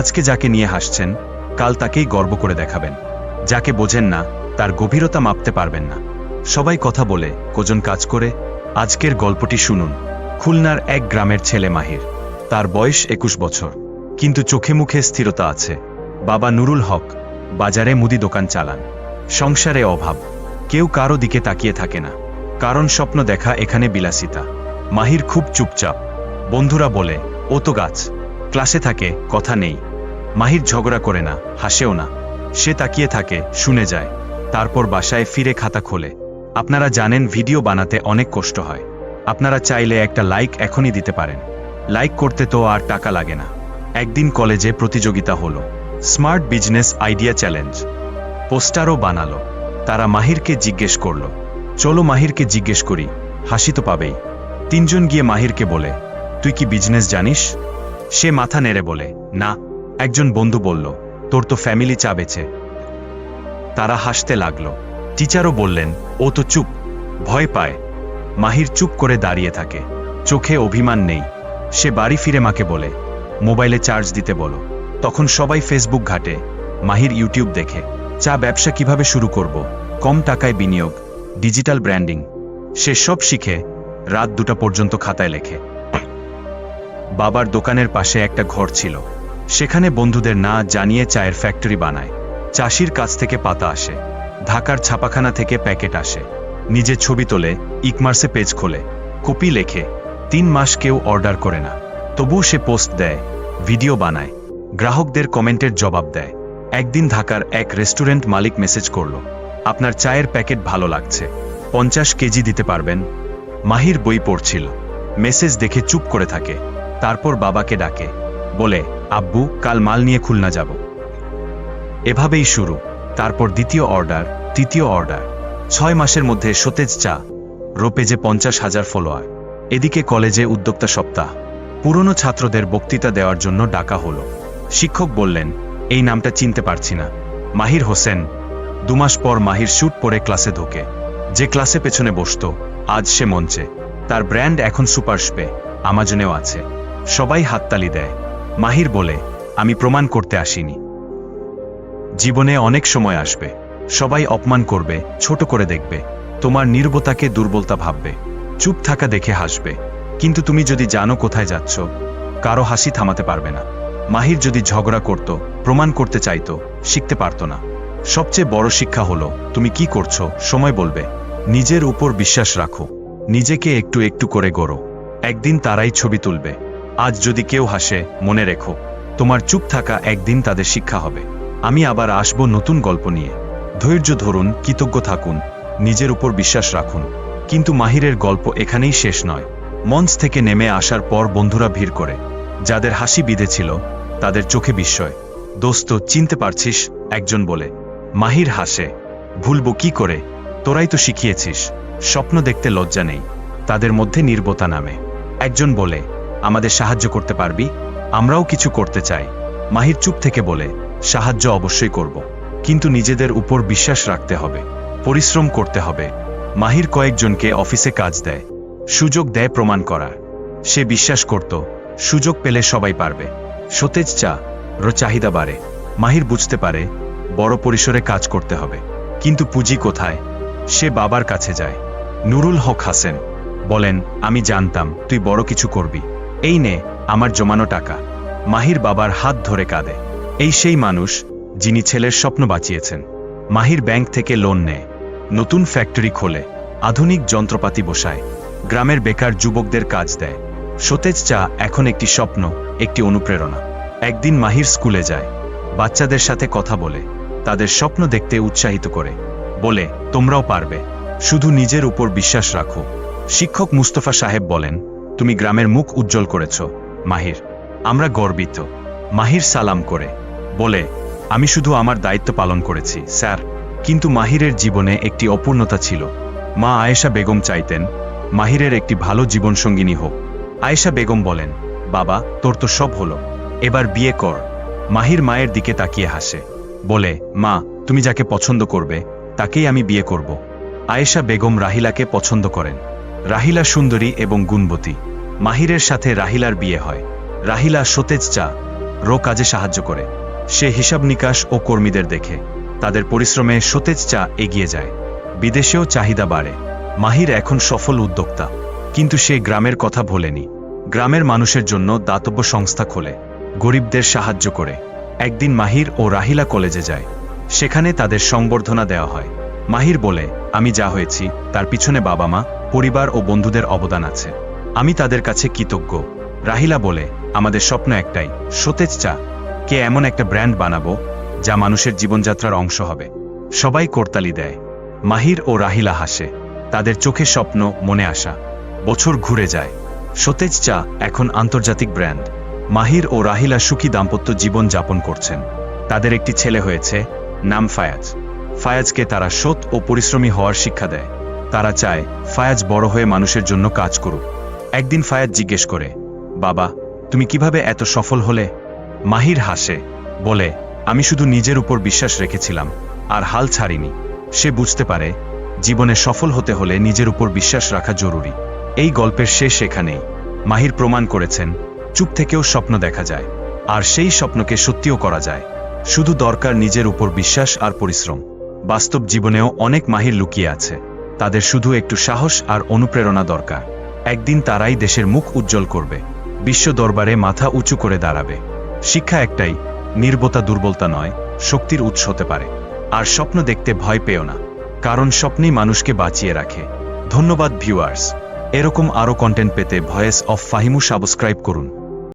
আজকে যাকে নিয়ে হাসছেন, কাল তাকেই গর্ব করে দেখাবেন। যাকে বোঝেন না, তার গভীরতা মাপতে পারবেন না। সবাই কথা বলে, কোজন কাজ করে, আজকের গল্পটি শুনুন। খুলনার এক গ্রামের ছেলে মাহির। তার বয়স একুশ বছর। কিন্তু চোখে মুখে স্থিরতা আছে। বাবা নুরুল হক, বাজারে মুদি দোকান চালান। সংসারে অভাব। কেউ কারও দিকে তাকিয়ে থাকে না। কারণ স্বপ্ন দেখা এখানে বিলাসিতা। মাহির খুব চুপচাপ। বন্ধুরা বলে, ও তো গাছ। ক্লাসে থাকে, কথা নেই। মাহির ঝগড়া করে না, হাসেও না। সে তাকিয়ে থাকে, শুনে যায়। তারপর বাসায় ফিরে খাতা খোলে। আপনারা জানেন ভিডিও বানাতে অনেক কষ্ট হয়। আপনারা চাইলে একটা লাইক এখনই দিতে পারেন। লাইক করতে তো আর টাকা লাগে না। একদিন কলেজে প্রতিযোগিতা হলো। Smart business idea challenge. পোস্টারও বানালো। তারা মাহিরকে জিজ্ঞেস করল, চলো মাহিরকে জিজ্ঞেস করি, হাসি তো পাবেই। তিনজন গিয়ে মাহিরকে বলে, তুই কি বিজনেস জানিস? সে মাথা নেড়ে বলে, না। একজন বন্ধু বলল, তোর তো ফ্যামিলি চা বেচে। তারা হাসতে লাগল। টিচারও বললেন, ও তো চুপ, ভয় পায়। মাহির চুপ করে দাঁড়িয়ে থাকে। চোখে অভিমান নেই। সে বাড়ি ফিরে মাকে বলে, মোবাইলে চার্জ দিতে বলো। তখন সবাই ফেসবুক ঘাটে। মাহির ইউটিউব দেখে, চা ব্যবসা কীভাবে শুরু করব? কম টাকায় বিনিয়োগ, ডিজিটাল ব্র্যান্ডিং। সে সব শিখে, রাত দুটা পর্যন্ত খাতায় লেখে। বাবার দোকানের পাশে একটা ঘর ছিল। সেখানে বন্ধুদের না জানিয়ে চায়ের ফ্যাক্টরি বানায়। চাষির কাছ থেকে পাতা আসে। ঢাকার ছাপাখানা থেকে প্যাকেট আসে। নিজে ছবি তোলে, ইকমার্সে পেজ খোলে, কপি লেখে। তিন মাস কেউ অর্ডার করে না। তবুও সে পোস্ট দেয়, ভিডিও বানায়। গ্রাহকদের কমেন্টের জবাব দেয়। একদিন ঢাকার এক রেস্টুরেন্ট মালিক মেসেজ করল, আপনার চায়ের প্যাকেট ভালো লাগছে। পঞ্চাশ কেজি দিতে পারবেন? মাহির বই পড়ছিল। মেসেজ দেখে চুপ করে থাকে। তারপর বাবাকে ডাকে বলে, আব্বু, কাল মাল নিয়ে খুলনা যাব। এভাবেই শুরু। তারপর দ্বিতীয় অর্ডার, তৃতীয় অর্ডার। ছয় মাসের মধ্যে সতেজ চা রোপেজে পঞ্চাশ হাজার ফলোয়ার। এদিকে কলেজে উদ্যোক্তা সপ্তাহ। পুরনো ছাত্রদের বক্তৃতা দেওয়ার জন্য ডাকা হলো। শিক্ষক বললেন, এই নামটা চিনতে পারছি না। মাহির হোসেন দুমাস পর মাহির শ্যুট পরে ক্লাসে ঢোকে। যে ক্লাসে পেছনে বসতো, আজ সে মঞ্চে। তার ব্র্যান্ড এখন সুপার সুপারস্পে আমাজনেও আছে। সবাই হাততালি দেয়। মাহির বলে, আমি প্রমাণ করতে আসিনি। জীবনে অনেক সময় আসবে। সবাই অপমান করবে, ছোট করে দেখবে। তোমার নির্বতাকে দুর্বলতা ভাববে। চুপ থাকা দেখে হাসবে। কিন্তু তুমি যদি জানো কোথায় যাচ্ছ, কারও হাসি থামাতে পারবে না। মাহির যদি ঝগড়া করত, প্রমাণ করতে চাইতো, শিখতে পারতো না। সবচেয়ে বড় শিক্ষা হলো, তুমি কি করছ, সময় বলবে। নিজের উপর বিশ্বাস রাখো। নিজেকে একটু একটু করে গড়ো। একদিন তারাই ছবি তুলবে। আজ যদি কেউ হাসে, মনে রেখো, তোমার চুপ থাকা একদিন তাদের শিক্ষা হবে। আমি আবার আসব নতুন গল্প নিয়ে। ধৈর্য ধরুন, কৃতজ্ঞ থাকুন, নিজের উপর বিশ্বাস রাখুন। কিন্তু মাহিরের গল্প এখানেই শেষ নয়। মঞ্চ থেকে নেমে আসার পর বন্ধুরা ভিড় করে। যাদের হাসি বিঁধেছিল, তাদের চোখে বিস্ময়। দোস্ত, চিনতে পারছিস? একজন বলে, মাহির হাসে। ভুলবো কি করে? তোরাই তো শিখিয়েছিস। স্বপ্ন দেখতে লজ্জা নেই। তাদের মধ্যে নির্বতা নামে। একজন বলে আমাদের সাহায্য করতে পারবি, আমরাও কিছু করতে চাই। মাহির চুপ থেকে বলে, সাহায্য অবশ্যই করব, কিন্তু নিজেদের উপর বিশ্বাস রাখতে হবে, পরিশ্রম করতে হবে। মাহির কয়েকজনকে অফিসে কাজ দেয়, সুযোগ দেয় প্রমাণ করা সে বিশ্বাস করত, সুযোগ পেলে সবাই পারবে। সতেজ চা, র চাহিদা বাড়ে। মাহির বুঝতে পারে, বড় পরিসরে কাজ করতে হবে, কিন্তু পুঁজি কোথায়? সে বাবার কাছে যায়। নুরুল হক হাসেন বলেন, আমি জানতাম, তুই বড় কিছু করবি। এই নে, আমার জমানো টাকা। মাহির বাবার হাত ধরে কাঁদে। এই সেই মানুষ, যিনি ছেলের স্বপ্ন বাঁচিয়েছেন। মাহির ব্যাংক থেকে লোন নেয়। নতুন ফ্যাক্টরি খোলে। আধুনিক যন্ত্রপাতি বসায়। গ্রামের বেকার যুবকদের কাজ দেয়। সতেজ চা এখন একটি স্বপ্ন, একটি অনুপ্রেরণা। একদিন মাহির স্কুলে যায়। বাচ্চাদের সাথে কথা বলে। তাদের স্বপ্ন দেখতে উৎসাহিত করে। বলে, তোমরাও পারবে। শুধু নিজের উপর বিশ্বাস রাখো। শিক্ষক মুস্তফা সাহেব বলেন তুমি গ্রামের মুখ উজ্জ্বল করেছ। মাহির, আমরা গর্বিত। মাহির সালাম করে, বলে, আমি শুধু আমার দায়িত্ব পালন করেছি, স্যার। কিন্তু মাহিরের জীবনে একটি অপূর্ণতা ছিল। মা আয়েশা বেগম চাইতেন, মাহিরের একটি ভালো জীবনসঙ্গিনী হোক। আয়েশা বেগম বলেন, বাবা, তোর তো সব হলো। এবার বিয়ে কর মাহির মায়ের দিকে তাকিয়ে হাসে, বলে, মা, তুমি যাকে পছন্দ করবে, তাকেই আমি বিয়ে করব। আয়েশা বেগম রাহিলাকে পছন্দ করেন। রাহিলা সুন্দরী এবং গুণবতী। মাহিরের সাথে রাহিলার বিয়ে হয়। রাহিলা সতেজ চা, রো কাজে সাহায্য করে। সে হিসাব নিকাশ ও কর্মীদের দেখে। তাদের পরিশ্রমে সতেজ চা এগিয়ে যায়। বিদেশেও চাহিদা বাড়ে। মাহির এখন সফল উদ্যোক্তা। কিন্তু সে গ্রামের কথা ভোলেনি। গ্রামের মানুষের জন্য দাতব্য সংস্থা খোলে। গরিবদের সাহায্য করে। একদিন মাহির ও রাহিলা কলেজে যায়। সেখানে তাদের সংবর্ধনা দেওয়া হয়। মাহির বলে, আমি যা হয়েছি, তার পিছনে বাবা মা, পরিবার ও বন্ধুদের অবদান আছে। আমি তাদের কাছে কৃতজ্ঞ। রাহিলা বলে, আমাদের স্বপ্ন একটাই। সতেজ চা। কে এমন একটা ব্র্যান্ড বানাবো, যা মানুষের জীবনযাত্রার অংশ হবে। সবাই করতালি দেয়। মাহির ও রাহিলা হাসে। তাদের চোখে স্বপ্ন, মনে আসা বছর ঘুরে যায়। সতেজ চা এখন আন্তর্জাতিক ব্র্যান্ড। মাহির ও রাহিলা সুখী দাম্পত্য জীবন যাপন করছেন। তাদের একটি ছেলে হয়েছে, নাম ফায়াজ। ফায়াজকে তারা সৎ ও পরিশ্রমী হওয়ার শিক্ষা দেয়। তারা চায়, ফায়াজ বড় হয়ে মানুষের জন্য কাজ করুক। একদিন ফায়াজ জিজ্ঞেস করে, বাবা, তুমি কীভাবে এত সফল হলে? মাহির হাসে, বলে, আমি শুধু নিজের উপর বিশ্বাস রেখেছিলাম, আর হাল ছাড়িনি। সে বুঝতে পারে, জীবনে সফল হতে হলে নিজের উপর বিশ্বাস রাখা জরুরি। এই গল্পের শেষ এখানেই। মাহির প্রমাণ করেছেন, চুপ থেকেও স্বপ্ন দেখা যায়, আর সেই স্বপ্নকে সত্যিও করা যায়। শুধু দরকার নিজের উপর বিশ্বাস আর পরিশ্রম। বাস্তব জীবনেও অনেক মাহির লুকিয়ে আছে। তাদের শুধু একটু সাহস আর অনুপ্রেরণা দরকার। একদিন তারাই দেশের মুখ উজ্জ্বল করবে, বিশ্ব দরবারে মাথা উঁচু করে দাঁড়াবে। শিক্ষা একটাই, নির্বতা দুর্বলতা নয়, শক্তির উৎস হতে পারে। আর স্বপ্ন দেখতে ভয় পেও না, কারণ স্বপ্নেই মানুষকে বাঁচিয়ে রাখে। ধন্যবাদ ভিউয়ার্স। এরকম আরও কন্টেন্ট পেতে ভয়েস অফ ফাহিমু সাবস্ক্রাইব করুন।